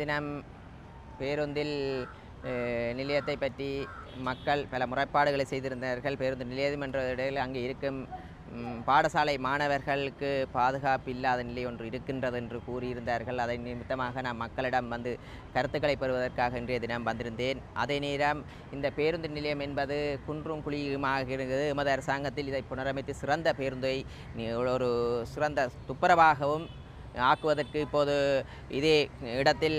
தினம் பேருந்தில் நிலையத்தை பற்றி மக்கள் பல முறைப்பாடுகளை செய்திருந்தார்கள். பேருந்து நிலையம் என்ற இடையில் அங்கே இருக்கும் பாடசாலை மாணவர்களுக்கு பாதுகாப்பு இல்லாத நிலை ஒன்று இருக்கின்றது என்று கூறியிருந்தார்கள். அதை நிமித்தமாக நான் மக்களிடம் வந்து கருத்துக்களை பெறுவதற்காக இன்றைய தினம் வந்திருந்தேன். அதே நேரம் இந்த பேருந்து நிலையம் என்பது குன்றும் குழியுமாக இருந்தது. எமது அரசாங்கத்தில் இதை புனரமைத்து சிறந்த பேருந்தை ஒரு சிறந்த துப்புரவாகவும் ஆக்குவதற்கு இப்போது இதே இடத்தில்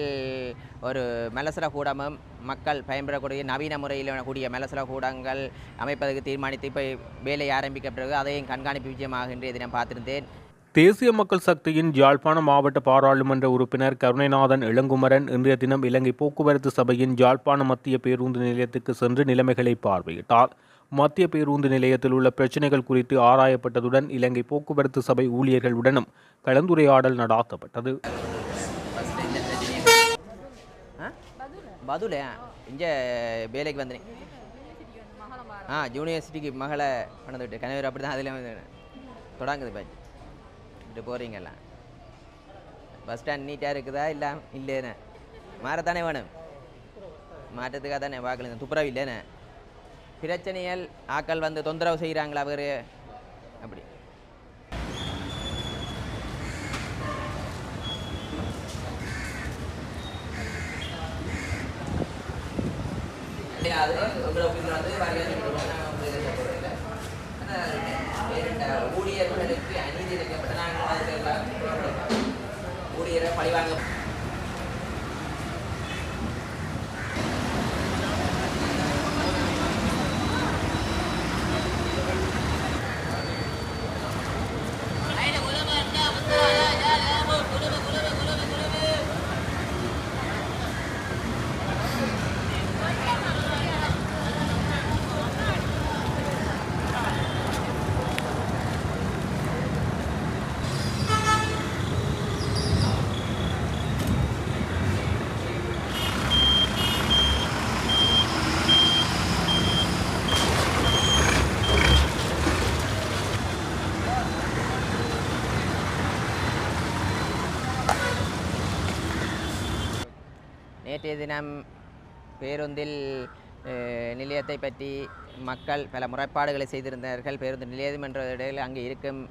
ஒரு மலசர கூடமும் மக்கள் பயன்பெறக்கூடிய நவீன முறையில் கூடிய மலசர கூடங்கள் அமைப்பதற்கு தீர்மானித்து இப்போ வேலை ஆரம்பிக்க பிறகு அதையும் கண்காணிப்பு விஜயமாக இன்றைய தினம் பார்த்திருந்தேன். தேசிய மக்கள் சக்தியின் யாழ்ப்பாண மாவட்ட பாராளுமன்ற உறுப்பினர் கருணைநாதன் இளங்குமரன் இன்றைய தினம் இலங்கை போக்குவரத்து சபையின் யாழ்ப்பாண மத்திய பேருந்து நிலையத்துக்கு சென்று நிலைமைகளை பார்வையிட்டார். மத்திய பேருந்து நிலையத்தில் உள்ள பிரச்சினைகள் குறித்து ஆராயப்பட்டதுடன் இலங்கை போக்குவரத்து சபை ஊழியர்களுடனும் கலந்துரையாடல் நடாத்தப்பட்டது. பதுல இங்கே வேலைக்கு வந்தேன். ஆ யூனிவர்சிட்டிக்கு மகளை கொண்டு விட்டு கணவர் அப்படி தான் அதில் வந்து தொடங்குது பாஜ் இப்படி போகிறீங்கல்லாம் பஸ் ஸ்டாண்ட் நீட்டாக இருக்குதா இல்லை இல்லைண்ணே மாறத்தானே வேணும். மாற்றத்துக்காக தானே பார்க்கல துப்புரவு இல்லைண்ணே பிரச்சனைகள் ஆக்கள் வந்து தொந்தரவு செய்கிறாங்களா அவர்? அப்படி. அது உங்களை ஒப்பிட்டு வந்து ஊழியர்களுக்கு அநீதி இழைக்கப்பட்ட நாங்கள் அதுக்கெல்லாம் ஊழியரை பழிவாங்க நேற்றைய தினம் பேருந்தில் நிலையத்தை பற்றி மக்கள் பல முறைப்பாடுகளை செய்திருந்தார்கள். பேருந்து நிலையம் என்ற இடையில் அங்கே இருக்கும்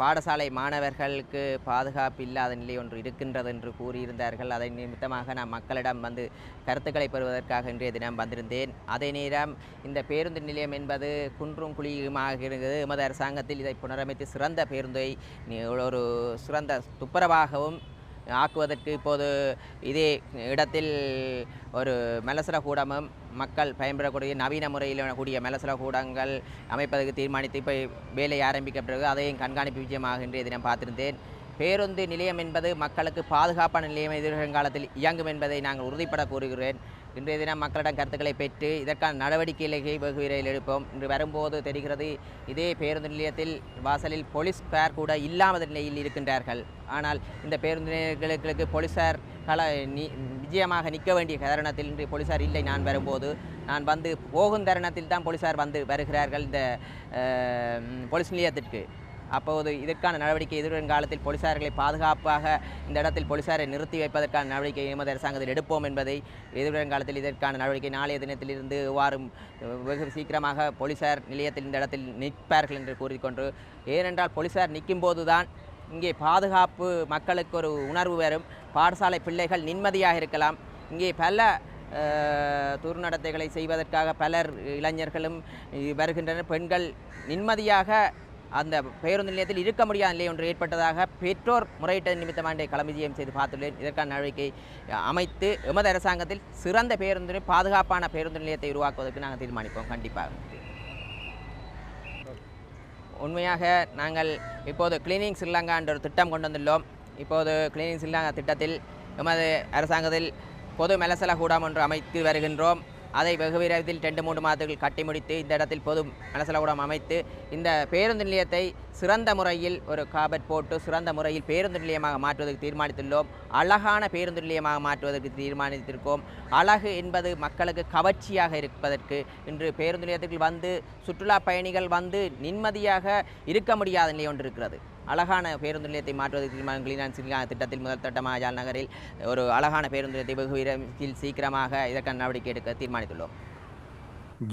பாடசாலை மாணவர்களுக்கு பாதுகாப்பு இல்லாத நிலை ஒன்று இருக்கின்றது என்று கூறியிருந்தார்கள். அதை நிமித்தமாக நான் மக்களிடம் வந்து கருத்துக்களை பெறுவதற்காக இன்றைய தினம் வந்திருந்தேன். அதே நேரம் இந்த பேருந்து நிலையம் என்பது குன்றும் குழியுமாக இருந்தது. எமது அரசாங்கத்தில் இதை புனரமைத்து சிறந்த பேருந்தை ஒரு சிறந்த துப்புரவாகவும் ஆக்குவதற்கு இப்போது இதே இடத்தில் ஒரு மலசர கூடமும் மக்கள் பயன்பெறக்கூடிய நவீன முறையில் கூடிய மலசர கூடங்கள் அமைப்பதற்கு தீர்மானித்து இப்போ வேலை ஆரம்பிக்க பிறகு அதையும் கண்காணிப்பு விஜயமாக இன்றைய தினம் பார்த்திருந்தேன். பேருந்து நிலையம் என்பது மக்களுக்கு பாதுகாப்பான நிலையம் எதிர்காலத்தில் இயங்கும் என்பதை நாங்கள் உறுதிப்பட கூறுகிறேன். இன்றைய தினம் மக்களிடம் கருத்துக்களை பெற்று இதற்கான நடவடிக்கைகளை வெகு விரைவில் எடுப்போம். இன்று வரும்போது தெரிகிறது இதே பேருந்து நிலையத்தில் வாசலில் போலீஸ் பேர் கூட இல்லாத நிலையில் இருக்கின்றார்கள். ஆனால் இந்த பேருந்து நிலையங்களுக்கு போலீசார் கல நி விஜயமாக நிற்க வேண்டிய தருணத்தில் இன்று போலீசார் இல்லை. நான் வரும்போது நான் வந்து போகும் தருணத்தில் தான் போலீசார் வந்து வருகிறார்கள் இந்த போலீஸ் நிலையத்திற்கு. அப்போது இதற்கான நடவடிக்கை எதிர்காலத்தில் போலீசார்களை பாதுகாப்பாக இந்த இடத்தில் போலீசாரை நிறுத்தி வைப்பதற்கான நடவடிக்கை எமது அரசாங்கத்தில் எடுப்போம் என்பதை எதிர்காலத்தில் இதற்கான நடவடிக்கை நாளைய தினத்திலிருந்து வாரும் வெகு சீக்கிரமாக போலீசார் நிலையத்தில் இந்த இடத்தில் நிற்பார்கள் என்று கூறிக்கொண்டு ஏனென்றால் போலீசார் நிற்கும் போதுதான் இங்கே பாதுகாப்பு மக்களுக்கு ஒரு உணர்வு வரும். பாடசாலை பிள்ளைகள் நிம்மதியாக இருக்கலாம். இங்கே பல துர்நடத்தைகளை செய்வதற்காக பலர் இளைஞர்களும் வருகின்றனர். பெண்கள் நிம்மதியாக அந்த பேருந்து நிலையத்தில் இருக்க முடியாத நிலை ஒன்று ஏற்பட்டதாக பெற்றோர் முறையிட்ட நிமித்தமாக களமிஜயம் செய்து பார்த்துள்ளேன். இதற்கான நடவடிக்கை அமைத்து எமது அரசாங்கத்தில் சிறந்த பேருந்து பாதுகாப்பான பேருந்து நிலையத்தை உருவாக்குவதற்கு நாங்கள் தீர்மானிப்போம். கண்டிப்பாக. உண்மையாக நாங்கள் இப்போது கிளீனிங் ஸ்ரீலங்கா என்ற ஒரு திட்டம் கொண்டு வந்துள்ளோம். இப்போது கிளீனிங் ஸ்ரீலங்கா திட்டத்தில் எமது அரசாங்கத்தில் பொது மெலசல கூடம் ஒன்று அமைத்து வருகின்றோம். அதை வெகு விரைவில் ரெண்டு மூன்று மாதங்கள் கட்டி முடித்து இந்த இடத்தில் பொது மனசலகூடம் அமைத்து இந்த பேருந்து நிலையத்தை சிறந்த முறையில் ஒரு காபட் போட்டு சிறந்த முறையில் பேருந்து நிலையமாக மாற்றுவதற்கு தீர்மானித்துள்ளோம். அழகான பேருந்து நிலையமாக மாற்றுவதற்கு தீர்மானித்திருக்கோம். அழகு என்பது மக்களுக்கு கவர்ச்சியாக இருப்பதற்கு இன்று பேருந்து நிலையத்துக்கு வந்து சுற்றுலா பயணிகள் வந்து நிம்மதியாக இருக்க முடியாத நிலை ஒன்று இருக்கிறது. அழகான பேருந்து நிலையத்தை மாற்றுவதற்கு தீர்மானம் கிளீன் சிறியா திட்டத்தில் முதல் திட்டமாக ஜால் நகரில் ஒரு அழகான பேருந்து நிலையத்தை வெகு விரைவில் சீக்கிரமாக இதற்கான நடவடிக்கை எடுக்க தீர்மானித்துள்ளோம்.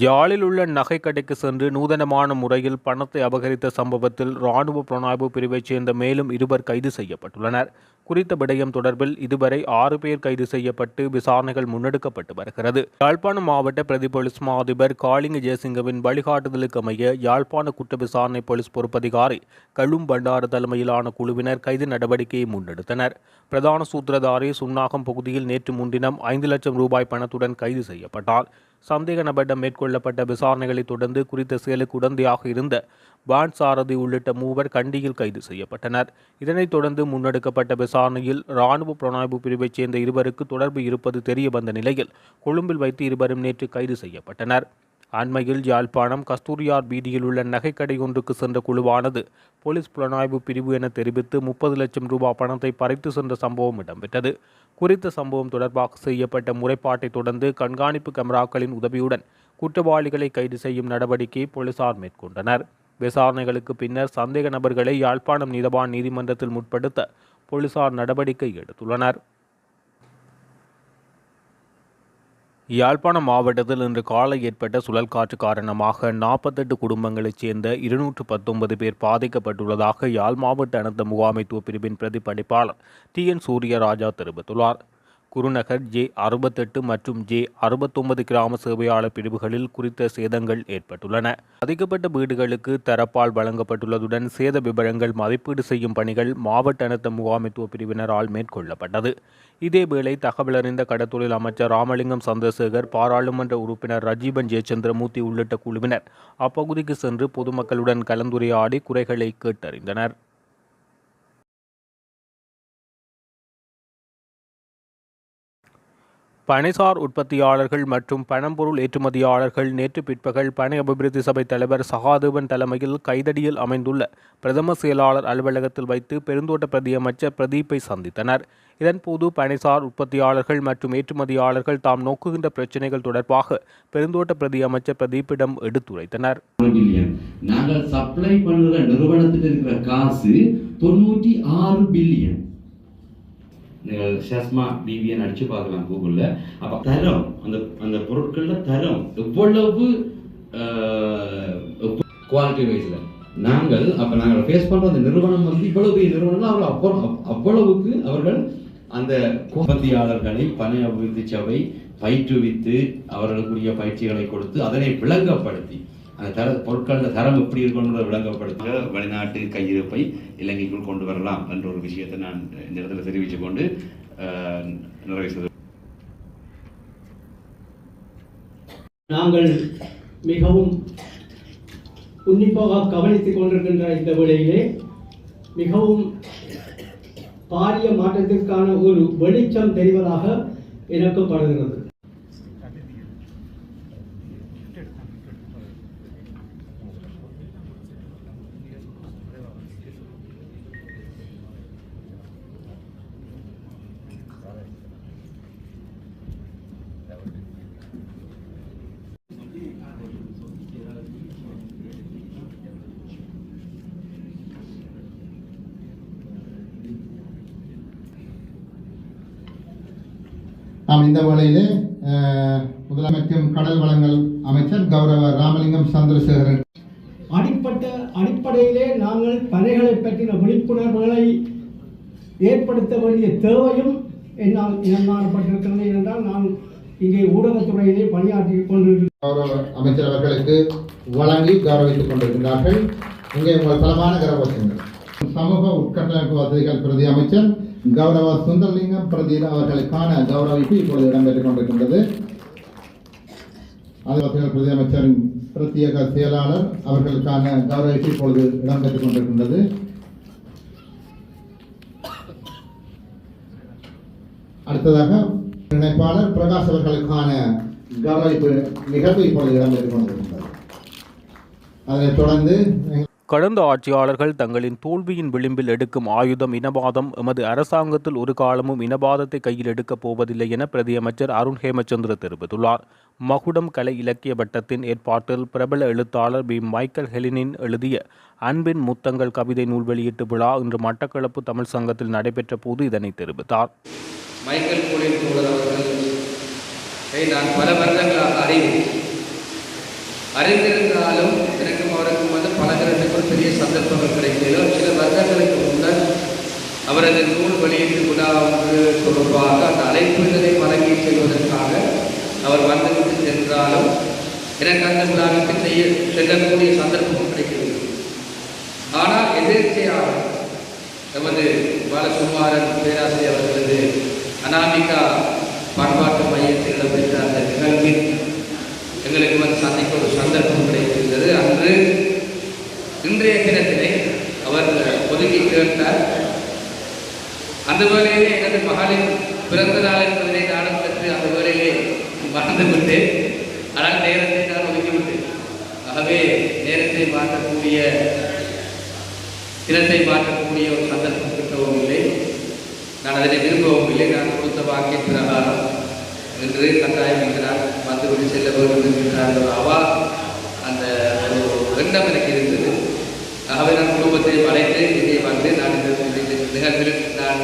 ஜாலில் உள்ள நகைக்கடைக்கு சென்று நூதனமான முறையில் பணத்தை அபகரித்த சம்பவத்தில் இராணுவ புலனாய்வு பிரிவைச் சேர்ந்த மேலும் இருவர் கைது செய்யப்பட்டுள்ளனர். குறித்த விடயம் தொடர்பில் இதுவரை ஆறு பேர் கைது செய்யப்பட்டு விசாரணைகள் முன்னெடுக்கப்பட்டு வருகிறது. யாழ்ப்பாணம் மாவட்ட பிரதி போலீஸ் மா அதிபர் காளிங்க ஜெயசிங்கவின் வழிகாட்டுதலுக்கு அமைய யாழ்ப்பாண குற்ற விசாரணை போலீஸ் பொறுப்பதிகாரி கழும் பண்டார தலைமையிலான குழுவினர் கைது நடவடிக்கையை முன்னெடுத்தனர். பிரதான சூத்திரதாரி சுன்னாகம் பகுதியில் நேற்று முன்தினம் ஐந்து லட்சம் ரூபாய் பணத்துடன் கைது செய்யப்பட்டார். சந்தேக நபரிடம் மேற்கொள்ளப்பட்ட விசாரணைகளைத் தொடர்ந்து குறித்த செயலுக்கு உடந்தையாக இருந்த வான் சாரதி உள்ளிட்ட மூவர் கண்டியில் கைது செய்யப்பட்டனர். இதனைத் தொடர்ந்து முன்னெடுக்கப்பட்ட விசாரணையில் இராணுவ புலனாய்வு பிரிவைச் சேர்ந்த இருவருக்கு தொடர்பு இருப்பது தெரிய வந்த நிலையில் கொழும்பில் வைத்து இருவரும் நேற்று கைது செய்யப்பட்டனர். அண்மையில் யாழ்ப்பாணம் கஸ்தூரியார் வீதியில் உள்ள நகைக்கடை ஒன்றுக்கு சென்ற குழுவானது போலீஸ் புலனாய்வு பிரிவு என தெரிவித்து முப்பது லட்சம் ரூபாய் பணத்தை பறித்து சென்ற சம்பவம் இடம்பெற்றது. குறித்த சம்பவம் தொடர்பாக செய்யப்பட்ட முறைப்பாட்டை தொடர்ந்து கண்காணிப்பு கேமராக்களின் உதவியுடன் குற்றவாளிகளை கைது செய்யும் நடவடிக்கையை போலீசார் மேற்கொண்டனர். விசாரணைகளுக்கு பின்னர் சந்தேக நபர்களை யாழ்ப்பாணம் நீதவான் நீதிமன்றத்தில் முற்படுத்த போலீசார் நடவடிக்கை எடுத்துள்ளனர். யாழ்ப்பாணம் மாவட்டத்தில் இன்று காலை ஏற்பட்ட சுழல் காற்று காரணமாக நாற்பத்தெட்டு குடும்பங்களைச் சேர்ந்த இருநூற்று பத்தொன்பது பேர் பாதிக்கப்பட்டுள்ளதாக யாழ் மாவட்ட அனர்த்த முகாமைத்துவ பிரிவின் பிரதிபலிப்பாளர் டி என் சூரியராஜா தெரிவித்துள்ளார். குருநகர் ஜே அறுபத்தெட்டு மற்றும் ஜே அறுபத்தொன்பது கிராம சேவையாளர் பிரிவுகளில் குறித்த சேதங்கள் ஏற்பட்டுள்ளன. பாதிக்கப்பட்ட வீடுகளுக்கு தரப்பால் வழங்கப்பட்டுள்ளதுடன் சேத விவரங்கள் மதிப்பீடு செய்யும் பணிகள் மாவட்ட அனர்த்த முகாமைத்துவ பிரிவினரால் மேற்கொள்ளப்பட்டது. இதேவேளை தகவலறிந்த கடத்தொழில் அமைச்சர் ராமலிங்கம் சந்திரசேகர் பாராளுமன்ற உறுப்பினர் ரஜீவன் ஜெயச்சந்திரமூர்த்தி உள்ளிட்ட குழுவினர் அப்பகுதிக்கு சென்று பொதுமக்களுடன் கலந்துரையாடி குறைகளை கேட்டறிந்தனர். பனைசார் உற்பத்தியாளர்கள் மற்றும் பணம்பொருள் ஏற்றுமதியாளர்கள் நேற்று பிற்பகல் பனை அபிவிருத்தி சபை தலைவர் சகாதேவன் தலைமையில் கைதடியில் அமைந்துள்ள பிரதம செயலாளர் அலுவலகத்தில் வைத்து பெருந்தோட்ட பிரதியமைச்சர் பிரதீப்பை சந்தித்தனர். இதன்போது பனைசார் உற்பத்தியாளர்கள் மற்றும் ஏற்றுமதியாளர்கள் தாம் நோக்குகின்ற பிரச்சினைகள் தொடர்பாக பெருந்தோட்ட பிரதியமைச்சர் பிரதீப்பிடம் எடுத்துரைத்தனர். நாங்கள் சப்ளை பண்ணுற நிறுவனத்தில் இருக்கிற காசு தொண்ணூற்றி ஆறு பில்லியன் ஷஸ்மா பிபிஎன் அடிச்சு பார்க்கலாம் கூகுளில். அப்போ தரம் அந்த அந்த பொருட்களில் தரம் எவ்வளவு குவாலிட்டி வைஸில் நாங்கள் அப்போ நாங்கள் ஃபேஸ் பண்ணுற அந்த நிறுவனம் வந்து இவ்வளவு பெரிய நிறுவனம் அவர்கள் அவ்வளோ அவ்வளவுக்கு அவர்கள் அந்த உற்பத்தியாளர்களை பணி அபிவிருத்தி சபை பயிற்றுவித்து அவர்களுக்குரிய பயிற்சிகளை கொடுத்து அதனை விளங்கப்படுத்தி அந்த தர பொருட்கள தரம் எப்படி இருக்கணுன்றதை விளங்கப்படுத்த வெளிநாட்டு கையிருப்பை இலங்கைக்குள் கொண்டு வரலாம் என்ற ஒரு விஷயத்தை நான் இந்த இடத்துல தெரிவித்துக் கொண்டு அஹ், நாங்கள் மிகவும் உன்னிப்பாக கவனித்துக் கொண்டிருக்கின்ற இந்த வேளையிலே மிகவும் பாரிய மாற்றத்திற்கான ஒரு வெளிச்சம் தெரிவதாக எனக்கு படுகிறது நாம் இந்த வேளையிலே அஹ், முதலமைச்சர் கடல் வளங்கள் அமைச்சர் கௌரவ ராமலிங்கம் சந்திரசேகரன். அடிப்பட்ட அடிப்படையிலே நாங்கள் பனைகளை பற்றின விழிப்புணர்வுகளை ஏற்படுத்த வேண்டிய தேவையும் என்னால் இனங்காணப்பட்டிருக்கிறது என்றால் நான் இங்கே ஊடகத்துறையிலே பணியாற்றி கொண்டிருக்கிறேன். கௌரவ அமைச்சர் அவர்களுக்கு வழங்கி கௌரவித்துக் கொண்டிருக்கிறார்கள். இங்கே உங்கள் தலமான கரவசங்கள் சமூக உட்கட்டமைப்பு வசதிகள் பிரதி அமைச்சர் கௌரவ சுந்தரலிங்கம் பிரதி அவர்களுக்கான கௌரவிப்பு இப்பொழுது இடம்பெற்றுக் கொண்டிருக்கின்றது ஆதிவாசிகள் பிரதியமைச்சரின் பிரத்யேக செயலாளர் அவர்களுக்கான கௌரவிப்பு இப்பொழுது இடம்பெற்றுக் கொண்டிருக்கின்றது அடுத்ததாக இணைப்பாளர் பிரகாஷ் அவர்களுக்கான கௌரவிப்பு நிகழ்வு இப்பொழுது இடம்பெற்றுக் கொண்டிருக்கின்றது அதனைத் தொடர்ந்து கடந்த ஆட்சியாளர்கள் தங்களின் தோல்வியின் விளிம்பில் எடுக்கும் ஆயுதம் இனவாதம் எமது அரசாங்கத்தில் ஒரு காலமும் இனவாதத்தை கையில் எடுக்கப் போவதில்லை என பிரதியமைச்சர் அருண் ஹேமச்சந்திர தெரிவித்துள்ளார். மகுடம் கலை இலக்கிய வட்டத்தின் ஏற்பாட்டில் பிரபல எழுத்தாளர் பி. மைக்கேல் ஹெலினின் எழுதிய அன்பின் முத்தங்கள் கவிதை நூல் வெளியீட்டு விழா இன்று மட்டக்களப்பு தமிழ் சங்கத்தில் நடைபெற்ற போது இதனை தெரிவித்தார். மைக்கேல் நான் பல வருடங்களாக அறிந்திருந்தாலும் எனக்கும் அவருக்கும் பெரிய சந்தர்ப்பங்கள் கிடைக்கல சில வருடங்களுக்கு முன்னர் அவரது நூல் வெளியீட்டு விழா ஒன்று தொடர்பாக அந்த அழைப்புகளை வழங்கி செல்வதற்காக அவர் வந்துவிட்டு சென்றாலும் எனக்கு அந்த விழாவுக்கு செய்ய செல்லக்கூடிய சந்தர்ப்பம் கிடைக்கிறது. ஆனால் எதிர்க்கையாக நமது பாலகுமாரன் பேராசிரியர் அவர்களது அனாமிகா பண்பாட்டு மையத்தில் இடம்பெற்ற அந்த நிகழ்வில் எங்களுக்கு வந்து சந்திக்க ஒரு சந்தர்ப்பம் கிடைத்திருந்தது. அன்று இன்றைய தினத்திலே அவர் ஒதுக்கி கேட்டார் அந்த வேளையிலே எனது மகளின் பிறந்த நாள் என்பதை நானும் பெற்று அந்த வேளையிலே மறந்து விட்டேன். ஆனால் நேரத்தை நான் ஒதுக்கிவிட்டேன் ஆகவே நேரத்தை மாற்றக்கூடிய தினத்தை மாற்றக்கூடிய ஒரு சந்தர்ப்பம் கிட்டவும் இல்லை. நான் அதனை விரும்பவும் இல்லை. நான் கொடுத்த வாக்கிய பிரகாரம் என்று கட்டாயம் என்கிறார் வந்துவிட்டு செல்ல வேண்டும் என்கிறார் அவா அந்த ஒரு எண்ணம் எனக்கு ஆகவே நான் குடும்பத்தை அழைத்து இங்கே வந்து நான் இந்த இந்த நிகழ்வில் நான்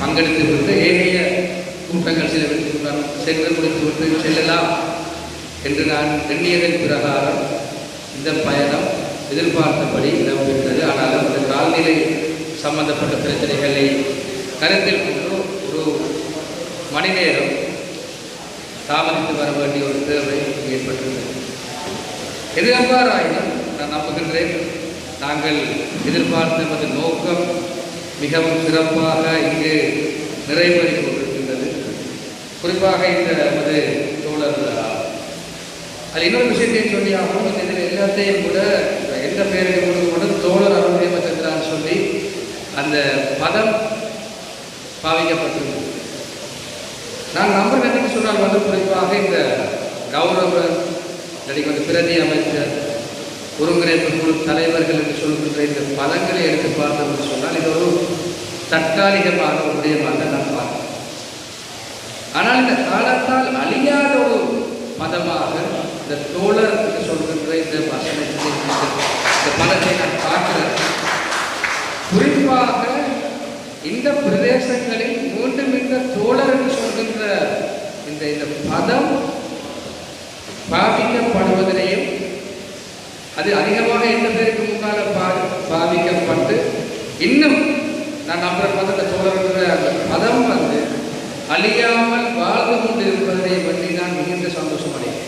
பங்கெடுத்து விட்டு ஏனைய கூட்டங்கள் சில நான் சென்று முடித்து விட்டு செல்லலாம் என்று நான் எண்ணியதன் பிரகாரம் இந்த பயணம் எதிர்பார்த்தபடி இடம்பெற்றது. ஆனால் அந்த கால்நிலை சம்பந்தப்பட்ட பிரச்சனைகளை கருத்தில் கொண்டு ஒரு மணி நேரம் தாமதித்து வர வேண்டிய ஒரு தேவை ஏற்பட்டுள்ளது எது எவ்வாறாயினும் நான் நம்புகின்றேன். நாங்கள் எதிர்பார்த்த நமது நோக்கம் மிகவும் சிறப்பாக இங்கு நிறைவேறி கொண்டிருக்கின்றது. குறிப்பாக இந்த நமது தோழர் அது இன்னொரு விஷயத்தையும் சொல்லி ஆகும் இதில் எல்லாத்தையும் கூட எந்த பெயரை கொடுக்கப்படும் தோழர் அருள் ஹேமச்சந்திரான்னு சொல்லி அந்த பதம் பாவிக்கப்பட்டிருந்தது. நான் நம்பர் என்னன்னு சொன்னால் வந்து குறிப்பாக இந்த கௌரவ இல்லாட்டி வந்து பிரதி அமைச்சர் ஒருங்கிணைப்பு குழு தலைவர்கள் என்று சொல்கின்ற இந்த பலங்களை எடுத்து பார்த்தோம் என்று சொன்னால் இது ஒரு தற்காலிகமாக ஒரு விடயமாக நான் ஆனால் இந்த காலத்தால் அழியாத ஒரு பதமாக இந்த தோழர் என்று சொல்கின்ற இந்த வசனத்தை இந்த பலத்தை நான் பார்க்கிறேன். குறிப்பாக இந்த பிரதேசங்களில் மீண்டும் இந்த தோழர் என்று சொல்கின்ற இந்த இந்த பதம் பாவிக்கப்படுவதனையும் அது அதிகமாக எந்த பேருக்கு முன்னால் பா பாவிக்கப்பட்டு இன்னும் நான் நம்புற பார்த்து அந்த தோழர் அந்த பதம் வந்து அழியாமல் வாழ்ந்து கொண்டு இருப்பதை பற்றி நான் மிகுந்த சந்தோஷம் அடைகிறேன்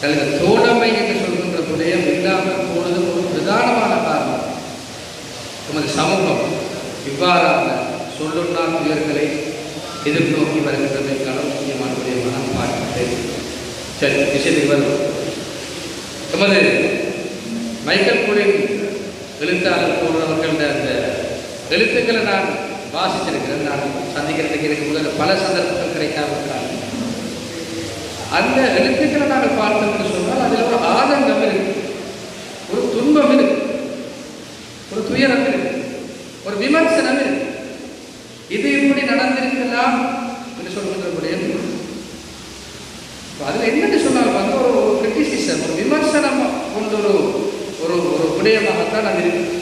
தனது தோழமை என்று சொல்கின்ற புதயம் இல்லாமல் போனது ஒரு பிரதானமான காரணம். நமது சமூகம் இவ்வாறான சொல்லுண்ணா துயர்களை எதிர்நோக்கி வருகின்றமைக்கான முக்கியமான விடயமாக நான் பார்க்கிறேன். சரி விஷயத்துக்கு வருவோம் நமது மைக்கேல் குலின் எழுத்தாளர் போன்றவர்கள அந்த எழுத்துக்களை நான் வாசிச்சிருக்கிறேன் நான் சந்திக்கிறதுக்கு எனக்கு முதல்ல பல சந்தர்ப்பங்கள் கிடைக்காமல் அந்த எழுத்துக்களை நாங்கள் பார்த்தோம் என்று சொன்னால் அதில் ஒரு ஆதங்கம் இருக்கு. ஒரு துன்பம் இருக்கு. ஒரு துயரம் இருக்கு. ஒரு விமர்சனம் இருக்கு. இது இப்படி நடந்திருக்கலாம் என்று சொல்கின்ற முடியும் அதில் என்ன சொன்னால் வந்து ஒரு கிரிட்டிசிசம் ஒரு விமர்சனம் கொண்ட ஒரு ஒரு ஒரு விடயமாகத்தான் அது இருக்கு.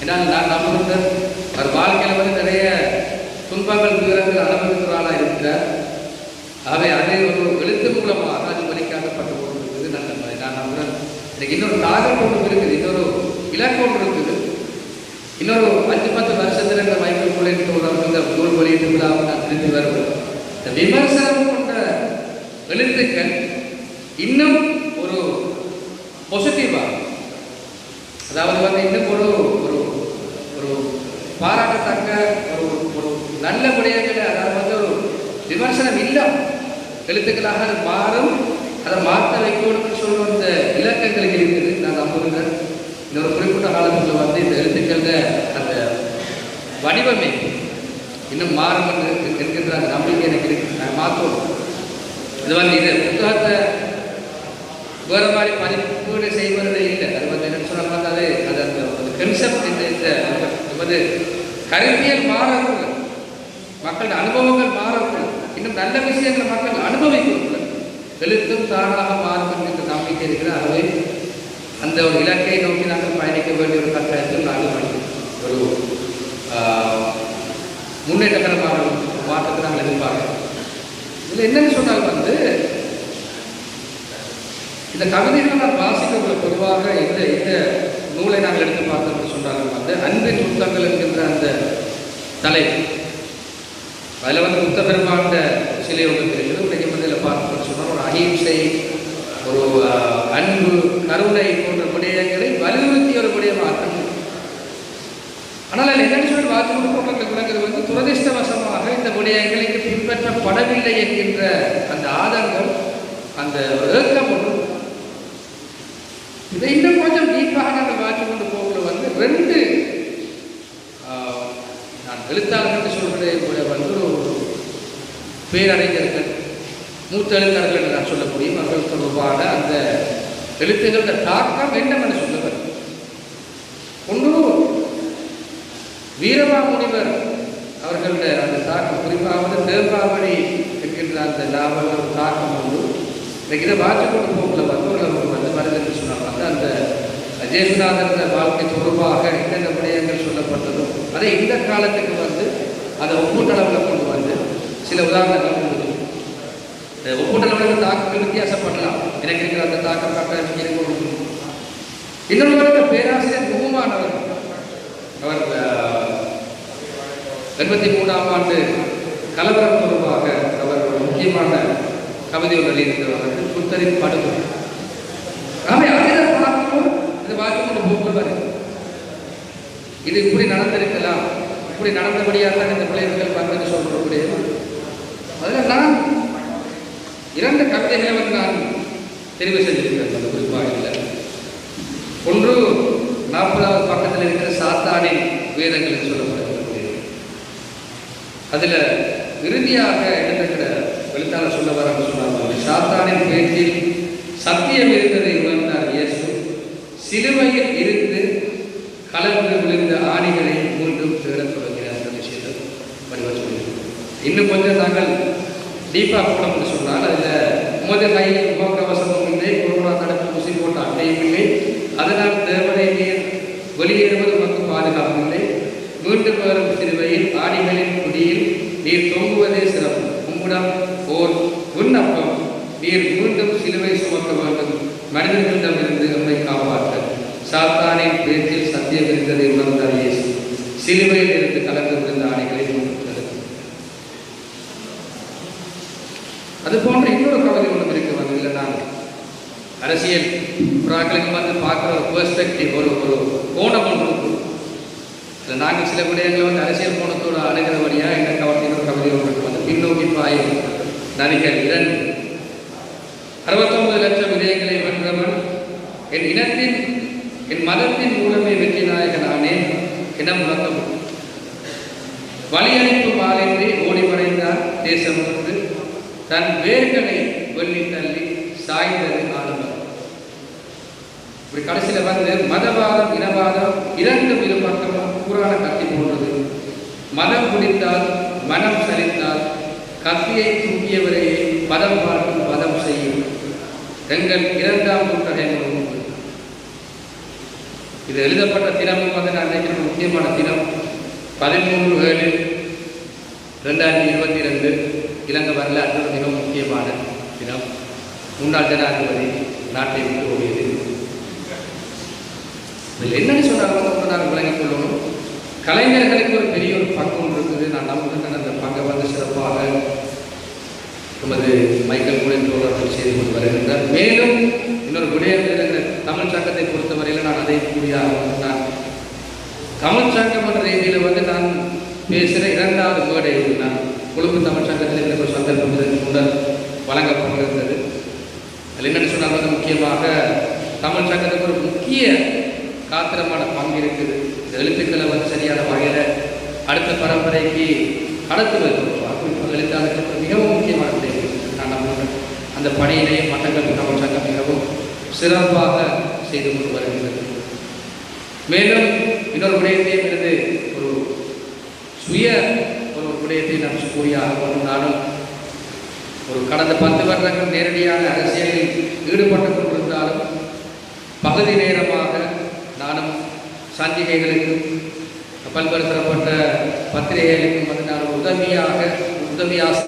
ஏன்னா நான் நம்புகின்றேன் அவர் வாழ்க்கையில் வந்து நிறைய துன்பங்கள் துயரங்கள் அனுபவிக்கிறவர்களாக இருக்கிறார். அவை அதை ஒரு எழுத்து மூலமாக அது வழிகாட்டப்பட்டு கொண்டிருக்கிறது நான் நம்புறேன் நான் நம்புறேன். எனக்கு இன்னொரு தாகம் ஒன்று இருக்குது. இன்னொரு இலக்கு ஒன்று இருக்குது. இன்னொரு அஞ்சு பத்து வருஷத்துல இந்த மைக்கேல் மூலிட்டு இந்த நூல் வெளியீட்டு விழாவை நான் திரும்பி வருவேன். இந்த விமர்சனம் கொண்ட எழுத்துக்கள் இன்னும் பாசிட்டிவாக அதாவது வந்து இன்னும் ஒரு ஒரு ஒரு பாராட்டத்தக்க ஒரு ஒரு நல்ல விடயங்களை அதாவது வந்து ஒரு விமர்சனம் இல்லை. எழுத்துக்களாக அது மாறும். அதை மாற்ற வைக்கணும்னு சொல்லும் இந்த இலக்கங்கள் இருக்குது. நான் நம்புகிறேன் இந்த ஒரு குறிப்பிட்ட காலத்தில் வந்து இந்த எழுத்துக்கள அந்த வடிவமே இன்னும் மாறும் என்று என்கின்ற அந்த நம்பிக்கை எனக்கு இருக்கு. நான் மாற்றணும் இது வந்து இது புத்தகத்தை வேறு மாதிரி பதிப்பீடு செய்வதே இல்லை அது வந்து என்ன சொன்னால் வந்து அது வந்து கருவியல் மாறக்கூடாது மக்களுடைய அனுபவங்கள் மாறக்கூடாது இன்னும் நல்ல விஷயங்களை மக்கள் அனுபவிக்கக்கூடாது எழுத்தும் தானாக மாறும் என்ற நம்பிக்கை இருக்கிற அதுவே அந்த ஒரு இலக்கை நோக்கி நாங்கள் பயணிக்க வேண்டிய ஒரு கட்டாயத்தில் நாங்கள் பயணிக்கிறோம். ஒரு ஆஹ், முன்னேற்றகரமான மாற்றத்தை நாங்கள் எதிர்பார்க்கிறோம். இதில் என்னன்னு சொன்னால் வந்து இந்த கவிதைகளை நான் வாசிக்க பொதுவாக இந்த இந்த நூலை நாங்கள் எடுத்து பார்த்தோம்னு சொன்னாலும் வந்து அன்பின் புத்தகங்கள் என்கின்ற அந்த தலை. அதில் வந்து புத்த பெருமாண்ட சிலை ஒன்று தெரிகிறது உடைய மதியில் பார்த்தோம்னு சொன்னால் ஒரு அகிம்சை ஒரு அன்பு கருணை போன்ற விடயங்களை வலியுறுத்தி ஒரு மாற்றம் ஆனால் அதில் என்னன்னு சொல்லி வாக்கு கொடுக்கப்பட்ட விளங்குறது வந்து துரதிர்ஷ்டவசமாக இந்த விடயங்களுக்கு பின்பற்றப்படவில்லை என்கின்ற அந்த ஆதங்கம் அந்த ஏக்கம் ஒன்று இதை இன்னும் கொஞ்சம் டீப்பாக நாங்கள் வாட்சி கொண்டு போகல வந்து ரெண்டு நான் எழுத்தாளர்கள் சொல்கிறேன் கூட வந்து ஒரு பேரறிஞர்கள் மூத்த எழுத்தாளர்கள் என்று நான் சொல்லக்கூடிய அவர்கள் தொடர்பான அந்த எழுத்துகளோட தாக்கம் என்னவென்று சொல்லுவர் ஒன்று வீரமாமுனிவர் அவர்களுடைய அந்த தாக்கம் குறிப்பாக வந்து என்கின்ற அந்த நாவல் தாக்கம் ஒன்று இன்னைக்கு இதை வாட்சி கொண்டு போகல. வந்தவர்கள் வந்து வருது என்று சொன்னாங்க. வந்து அந்த அஜயநாதன் வாழ்க்கை தொடர்பாக என்னென்ன விடயங்கள் சொல்லப்பட்டதோ அதை இந்த காலத்துக்கு வந்து அதை ஒப்பூட்டளவில் கொண்டு வந்து சில உதாரணங்கள் கொடுக்கும் வந்து ஒப்பூட்டளவில் தாக்கம் வித்தியாசப்படலாம். எனக்கு இருக்கிற அந்த தாக்கம் கட்ட இருக்கும் இன்னொரு பேராசிரியர் முகமானவர் அவர். எண்பத்தி மூணாம் ஆண்டு கலவரம் தொடர்பாக அவர் முக்கியமான கவிதை ஒன்று எழுதியிருக்கிறவர் புத்தரின் படுகொலை. ஆமே அதை பார்க்கணும் இதை பார்த்து கொண்டு போக்குவார் இது இப்படி நடந்திருக்கலாம். இப்படி நடந்தபடியாக தான் இந்த விளைவுகள் சொல்ற சொல்லக்கூடிய அதில் நான் இரண்டு கவிதைகளை வந்து நான் தெரிவு செஞ்சிருக்கிறேன் அந்த குறிப்பாக இல்லை ஒன்று நாற்பதாவது பக்கத்தில் இருக்கிற சாத்தானின் வேதங்கள் சொல்லப்படுகிறது. அதில் இறுதியாக எழுதுகிற எழுத்தாளர் சொல்ல வர சொன்னார் சாத்தானின் பேச்சில் சத்தியம் இருந்ததை உணர்ந்தார் இயேசு. சிலுவையில் இருந்து கலந்து விழுந்த ஆணிகளை மீண்டும் தேடத் தொடங்கினார் என்ற விஷயத்தை வடிவம் சொல்லியிருக்கிறோம் இன்னும் கொஞ்சம் நாங்கள் டீப்பாக போனோம்னு சொன்னால் அதில் உமது கையில் உம்மிடம் ஓர் உன்னப்பம். நீர் மீண்டும் சிலுவை சுமக்க வேண்டும். மனிதர்களிடமிருந்து நம்மை காப்பாற்ற. சாத்தானின் பேச்சில் சத்தியம் இருந்ததை உணர்ந்தார் இயேசு. சிலுவையில் இருந்து கலந்திருந்த ஆணைகளை முன்னிட்டது அது போன்ற இன்னொரு கவலை ஒன்று இருக்கு வந்து இல்லை நான் அரசியல் புறாக்களுக்கு வந்து பார்க்குற ஒரு பெர்ஸ்பெக்டிவ் ஒரு ஒரு கோணம் ஒன்று இருக்கு இல்லை நாங்கள் சில விடயங்களை வந்து அரசியல் கோணத்தோடு அணுகிற வழியாக எங்கள் கவர்த்தின கவிதை ஒன்று வந்து பின்னோக்கி பாய் நதிகள் இரண்டு. அறுபத்தொன்பது லட்சம் விடயங்களை வென்றவன் என் இனத்தின் என் மதத்தின் மூலமே வெற்றி நாயகனானே என முழக்கம். வழியளிப்பு மாலின்றி ஓடிமறைந்தார் தேசம் வந்து தன் வேர்களை வெள்ளி தள்ளி சாய்ந்தது இப்படி கடைசியில் வந்து மதவாதம் இனவாதம் இரண்டும் இரு பக்கமும் புராண கத்தி போன்றது. மதம் குடித்தால் மனம் சரித்தால் கத்தியை தூக்கியவரையே பதம் பார்க்கும் பதம் செய்யும். எங்கள் இரண்டாம் நூற்றாண்டை இது எழுதப்பட்ட தினமும் வந்து நான் நினைக்கிற முக்கியமான தினம். பதிமூன்று ஏழு ரெண்டாயிரத்தி இருபத்தி ரெண்டு இலங்கை வரலாற்று மிக முக்கியமான தினம். முன்னாள் ஜனாதிபதி நாட்டை விட்டு ஓடியது. இதில் என்னன்னு சொன்னாங்க நாங்கள் விளங்கிக் கொள்ளணும். கலைஞர்களுக்கு ஒரு பெரிய ஒரு பங்கு ஒன்று இருக்குது. நான் நம்புகிறேன் அந்த பங்கை வந்து சிறப்பாக நமது மைக்கேல் குளிர் தோழர்கள் செய்து கொண்டு வருகின்றார். மேலும் இன்னொரு விடயம் தமிழ் சங்கத்தை பொறுத்தவரையில் நான் அதை கூடியாக நான் தமிழ் சங்கம் என்ற ரீதியில் வந்து நான் பேசுகிற இரண்டாவது மேடை நான் கொழும்பு தமிழ் சங்கத்தில் எனக்கு ஒரு சந்தர்ப்பம் முன்னர் வழங்கப்பட்டிருந்தது. அதில் என்னென்னு சொன்னால் வந்து முக்கியமாக தமிழ் சங்கத்துக்கு ஒரு முக்கிய காத்திரமான பங்கு இருக்குது. இந்த எழுத்துக்களை வந்து சரியான வகையில் அடுத்த பரம்பரைக்கு கடத்துவது இப்போ எழுத்தாளர்களுக்கு மிகவும் முக்கியமான விடயம் நான் நம்புகிறேன். அந்த பணியிலேயே மட்டங்கள் நம்ம சங்கம் மிகவும் சிறப்பாக செய்து கொண்டு வருகின்றது மேலும் இன்னொரு விடயத்தையும் இருந்து ஒரு சுய ஒரு விடயத்தை நாம் கூறியாக கொண்டாலும் ஒரு கடந்த பத்து வருடங்கள் நேரடியாக அரசியலில் ஈடுபட்டு கொண்டிருந்தாலும் பகுதி நேரமாக மனம் சஞ்சிகைகளுக்கும் பல்வேறு தரப்பட்ட பத்திரிகைகளுக்கும் வந்து நான் உதவியாக உதவியாக